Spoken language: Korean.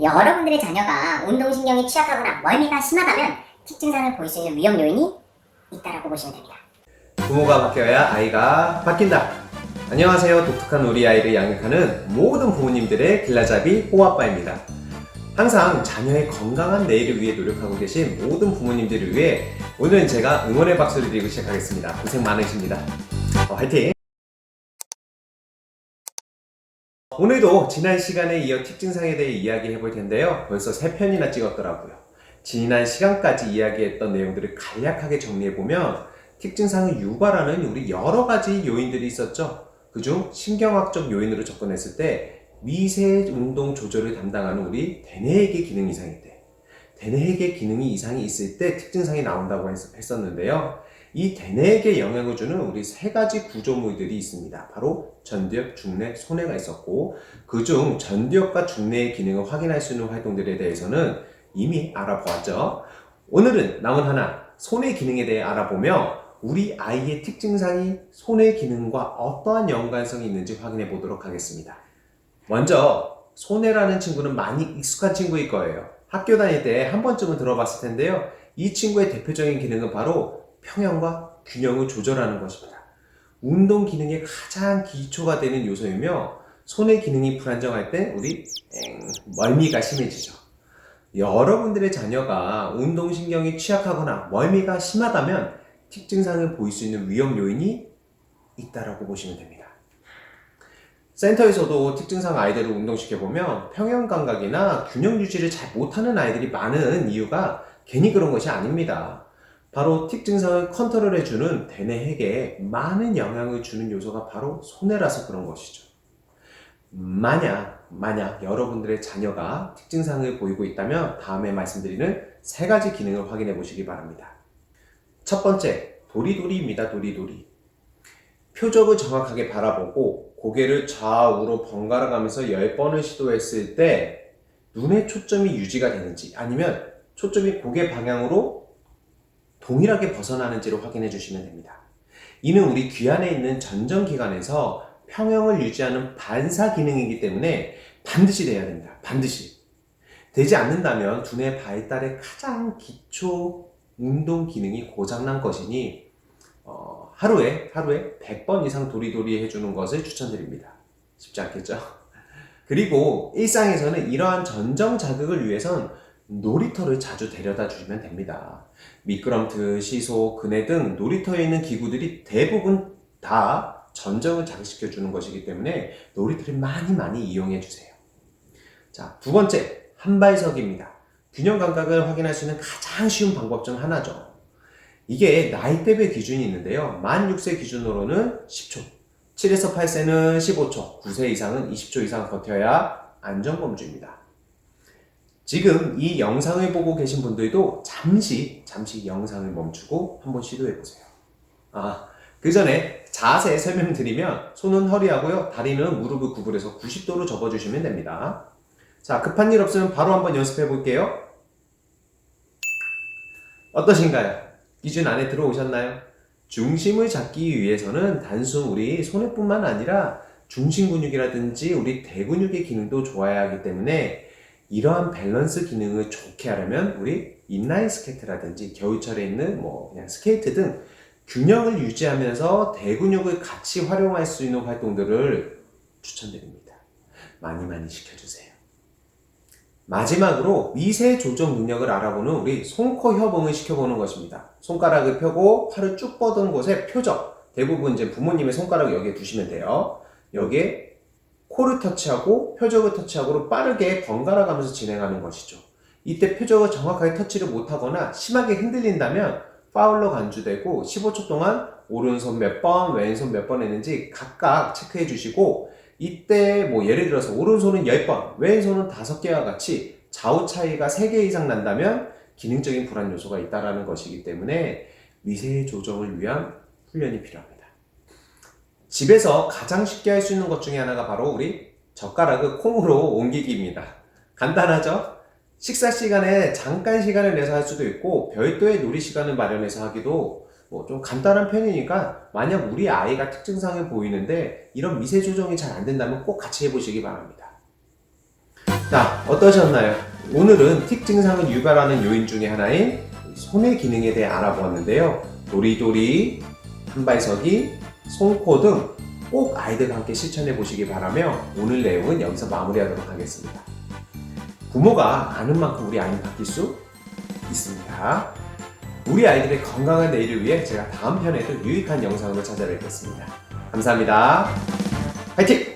여러분들의 자녀가 운동신경이 취약하거나 멀미가 심하다면 틱 증상을 보일 수 있는 위험 요인이 있다라고 보시면 됩니다. 부모가 바뀌어야 아이가 바뀐다. 안녕하세요. 독특한 우리 아이를 양육하는 모든 부모님들의 길라잡이 호아빠입니다. 항상 자녀의 건강한 내일을 위해 노력하고 계신 모든 부모님들을 위해 오늘은 제가 응원의 박수를 드리고 시작하겠습니다. 고생 많으십니다. 어, 화이팅! 오늘도 지난 시간에 이어 틱 증상에 대해 이야기해 볼 텐데요. 벌써 3편이나 찍었더라고요. 지난 시간까지 이야기했던 내용들을 간략하게 정리해 보면 틱 증상을 유발하는 우리 여러 가지 요인들이 있었죠. 그중 신경학적 요인으로 접근했을 때 미세 운동 조절을 담당하는 우리 대뇌에게 기능 이상일 때, 대뇌에게 기능이 이상이 있을 때 틱 증상이 나온다고 했- 했었는데요. 이 대뇌에게 영향을 주는 우리 세 가지 구조물들이 있습니다. 바로 전두엽, 중뇌, 손해가 있었고 그중 전두엽과 중뇌의 기능을 확인할 수 있는 활동들에 대해서는 이미 알아보았죠. 오늘은 남은 하나 손의 기능에 대해 알아보며 우리 아이의 틱 증상이 손의 기능과 어떠한 연관성이 있는지 확인해 보도록 하겠습니다. 먼저 손해라는 친구는 많이 익숙한 친구일 거예요. 학교 다닐 때 한 번쯤은 들어봤을 텐데요. 이 친구의 대표적인 기능은 바로 평형과 균형을 조절하는 것입니다. 운동 기능의 가장 기초가 되는 요소이며 손의 기능이 불안정할 때 우리 엥, 멀미가 심해지죠. 여러분들의 자녀가 운동신경이 취약하거나 멀미가 심하다면 틱 증상을 보일 수 있는 위험 요인이 있다라고 보시면 됩니다. 센터에서도 틱 증상 아이들을 운동시켜보면 평형 감각이나 균형 유지를 잘 못하는 아이들이 많은 이유가 괜히 그런 것이 아닙니다. 바로 틱 증상을 컨트롤 해주는 대뇌 핵에 많은 영향을 주는 요소가 바로 손해라서 그런 것이죠. 만약, 만약 여러분들의 자녀가 틱 증상을 보이고 있다면 다음에 말씀드리는 세 가지 기능을 확인해 보시기 바랍니다. 첫 번째, 도리도리입니다. 도리도리. 표적을 정확하게 바라보고 고개를 좌우로 번갈아 가면서 10번을 시도했을 때 눈의 초점이 유지가 되는지 아니면 초점이 고개 방향으로 동일하게 벗어나는지를 확인해 주시면 됩니다. 이는 우리 귀 안에 있는 전정기관에서 평형을 유지하는 반사 기능이기 때문에 반드시 돼야 됩니다. 반드시. 되지 않는다면 두뇌 발달의 가장 기초 운동 기능이 고장난 것이니 어, 하루에 하루에 100번 이상 도리도리 해주는 것을 추천드립니다. 쉽지 않겠죠? 그리고 일상에서는 이러한 전정 자극을 위해선 놀이터를 자주 데려다 주시면 됩니다. 미끄럼틀, 시소, 그네 등 놀이터에 있는 기구들이 대부분 다 전정을 자극시켜 주는 것이기 때문에 놀이터를 많이 많이 이용해 주세요. 자, 두 번째, 한발석입니다. 균형 감각을 확인할 수 있는 가장 쉬운 방법 중 하나죠. 이게 나이대별 기준이 있는데요. 만 6세 기준으로는 10초, 7에서 8세는 15초, 9세 이상은 20초 이상 버텨야 안전범주입니다. 지금 이 영상을 보고 계신 분들도 잠시, 잠시 영상을 멈추고 한번 시도해 보세요. 아, 그 전에 자세 설명드리면 손은 허리하고요, 다리는 무릎을 구부려서 90도로 접어 주시면 됩니다. 자, 급한 일 없으면 바로 한번 연습해 볼게요. 어떠신가요? 기준 안에 들어오셨나요? 중심을 잡기 위해서는 단순 우리 손해뿐만 아니라 중심 근육이라든지 우리 대근육의 기능도 좋아야 하기 때문에 이러한 밸런스 기능을 좋게 하려면 우리 인라인 스케이트라든지 겨울철에 있는 뭐 그냥 스케이트 등 균형을 유지하면서 대근육을 같이 활용할 수 있는 활동들을 추천드립니다. 많이 많이 시켜주세요. 마지막으로 미세 조정 능력을 알아보는 우리 손코 협응을 시켜보는 것입니다. 손가락을 펴고 팔을 쭉 뻗은 곳에 표적. 대부분 이제 부모님의 손가락을 여기에 두시면 돼요. 여기에 코를 터치하고 표적을 터치하고 빠르게 번갈아 가면서 진행하는 것이죠. 이때 표적을 정확하게 터치를 못하거나 심하게 흔들린다면 파울로 간주되고 15초 동안 오른손 몇 번, 왼손 몇 번 했는지 각각 체크해 주시고 이때 뭐 예를 들어서 오른손은 10번, 왼손은 5개와 같이 좌우 차이가 3개 이상 난다면 기능적인 불안 요소가 있다라는 것이기 때문에 미세 조정을 위한 훈련이 필요합니다. 집에서 가장 쉽게 할 수 있는 것 중에 하나가 바로 우리 젓가락을 콩으로 옮기기입니다. 간단하죠? 식사 시간에 잠깐 시간을 내서 할 수도 있고 별도의 놀이 시간을 마련해서 하기도 뭐 좀 간단한 편이니까 만약 우리 아이가 특징상을 보이는데 이런 미세 조정이 잘 안 된다면 꼭 같이 해보시기 바랍니다. 자, 어떠셨나요? 오늘은 틱 증상을 유발하는 요인 중에 하나인 손의 기능에 대해 알아보았는데요. 도리도리, 한발서기, 손코 등 꼭 아이들과 함께 실천해 보시기 바라며 오늘 내용은 여기서 마무리하도록 하겠습니다. 부모가 아는 만큼 우리 아이는 바뀔 수 있습니다. 우리 아이들의 건강한 내일을 위해 제가 다음 편에도 유익한 영상으로 찾아뵙겠습니다. 감사합니다. 화이팅!